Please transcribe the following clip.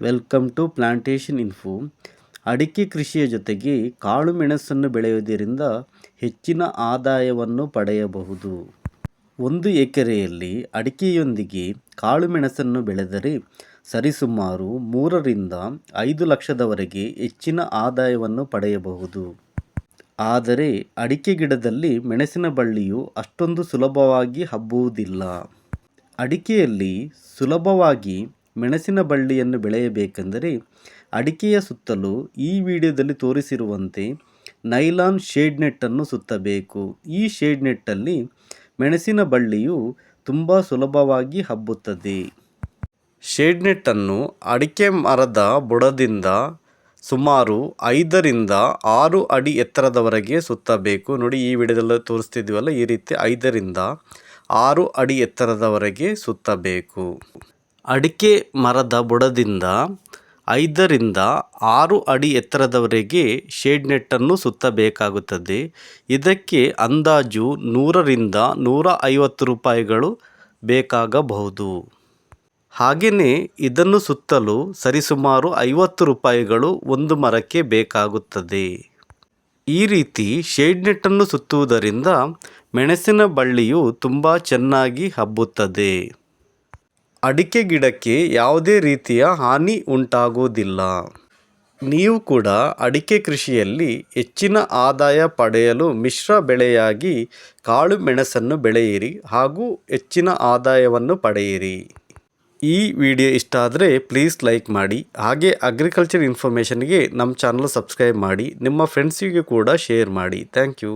Welcome to plantation info ಅಡಿಕೆ ಕೃಷಿಯ ಜೊತೆಗೆ ಕಾಳು ಮೆಣಸನ್ನು ಬೆಳೆಯುವುದರಿಂದ ಹೆಚ್ಚಿನ ಆದಾಯವನ್ನು ಪಡೆಯಬಹುದು. ಒಂದು ಎಕರೆಯಲ್ಲಿ ಅಡಿಕೆಯೊಂದಿಗೆ ಕಾಳು ಮೆಣಸನ್ನು ಬೆಳೆದರೆ ಸರಿಸುಮಾರು ಮೂರರಿಂದ ಐದು ಲಕ್ಷದವರೆಗೆ ಹೆಚ್ಚಿನ ಆದಾಯವನ್ನು ಪಡೆಯಬಹುದು. ಆದರೆ ಅಡಿಕೆ ಗಿಡದಲ್ಲಿ ಮೆಣಸಿನ ಬಳ್ಳಿಯು ಅಷ್ಟೊಂದು ಸುಲಭವಾಗಿ ಹಬ್ಬುವುದಿಲ್ಲ. ಅಡಿಕೆಯಲ್ಲಿ ಸುಲಭವಾಗಿ ಮೆಣಸಿನ ಬಳ್ಳಿಯನ್ನು ಬೆಳೆಯಬೇಕೆಂದರೆ ಅಡಿಕೆಯ ಸುತ್ತಲೂ ಈ ವಿಡಿಯೋದಲ್ಲಿ ತೋರಿಸಿರುವಂತೆ ನೈಲಾನ್ ಶೇಡ್ ನೆಟ್ಟನ್ನು ಸುತ್ತಬೇಕು. ಈ ಶೇಡ್ ನೆಟ್ಟಲ್ಲಿ ಮೆಣಸಿನ ಬಳ್ಳಿಯು ತುಂಬ ಸುಲಭವಾಗಿ ಹಬ್ಬುತ್ತದೆ. ಶೇಡ್ ನೆಟ್ಟನ್ನು ಅಡಿಕೆ ಮರದ ಬುಡದಿಂದ ಸುಮಾರು ಐದರಿಂದ ಆರು ಅಡಿ ಎತ್ತರದವರೆಗೆ ಸುತ್ತಬೇಕು. ನೋಡಿ, ಈ ವಿಡಿಯೋದಲ್ಲಿ ತೋರಿಸ್ತಿದ್ದೀವಲ್ಲ, ಈ ರೀತಿ ಐದರಿಂದ ಆರು ಅಡಿ ಎತ್ತರದವರೆಗೆ ಸುತ್ತಬೇಕು. ಅಡಿಕೆ ಮರದ ಬುಡದಿಂದ ಐದರಿಂದ ಆರು ಅಡಿ ಎತ್ತರದವರೆಗೆ ಶೇಡ್ ನೆಟ್ಟನ್ನು ಸುತ್ತಬೇಕಾಗುತ್ತದೆ. ಇದಕ್ಕೆ ಅಂದಾಜು ನೂರರಿಂದ ನೂರ ಐವತ್ತು ರೂಪಾಯಿಗಳು ಬೇಕಾಗಬಹುದು. ಹಾಗೆಯೇ ಇದನ್ನು ಸುತ್ತಲು ಸರಿಸುಮಾರು ಐವತ್ತು ರೂಪಾಯಿಗಳು ಒಂದು ಮರಕ್ಕೆ ಬೇಕಾಗುತ್ತದೆ. ಈ ರೀತಿ ಶೇಡ್ ನೆಟ್ಟನ್ನು ಸುತ್ತುವುದರಿಂದ ಮೆಣಸಿನ ಬಳ್ಳಿಯು ತುಂಬ ಚೆನ್ನಾಗಿ ಹಬ್ಬುತ್ತದೆ. ಅಡಿಕೆ ಗಿಡಕ್ಕೆ ಯಾವುದೇ ರೀತಿಯ ಹಾನಿ ಉಂಟಾಗುವುದಿಲ್ಲ. ನೀವು ಕೂಡ ಅಡಿಕೆ ಕೃಷಿಯಲ್ಲಿ ಹೆಚ್ಚಿನ ಆದಾಯ ಪಡೆಯಲು ಮಿಶ್ರ ಬೆಳೆಯಾಗಿ ಕಾಳು ಮೆಣಸನ್ನು ಬೆಳೆಯಿರಿ ಹಾಗೂ ಹೆಚ್ಚಿನ ಆದಾಯವನ್ನು ಪಡೆಯಿರಿ. ಈ ವಿಡಿಯೋ ಇಷ್ಟ ಆದರೆ ಪ್ಲೀಸ್ ಲೈಕ್ ಮಾಡಿ, ಹಾಗೆ ಅಗ್ರಿಕಲ್ಚರ್ ಇನ್ಫಾರ್ಮೇಷನ್ಗೆ ನಮ್ಮ ಚಾನಲ್ ಸಬ್ಸ್ಕ್ರೈಬ್ ಮಾಡಿ, ನಿಮ್ಮ ಫ್ರೆಂಡ್ಸಿಗೆ ಕೂಡ ಶೇರ್ ಮಾಡಿ. Thank you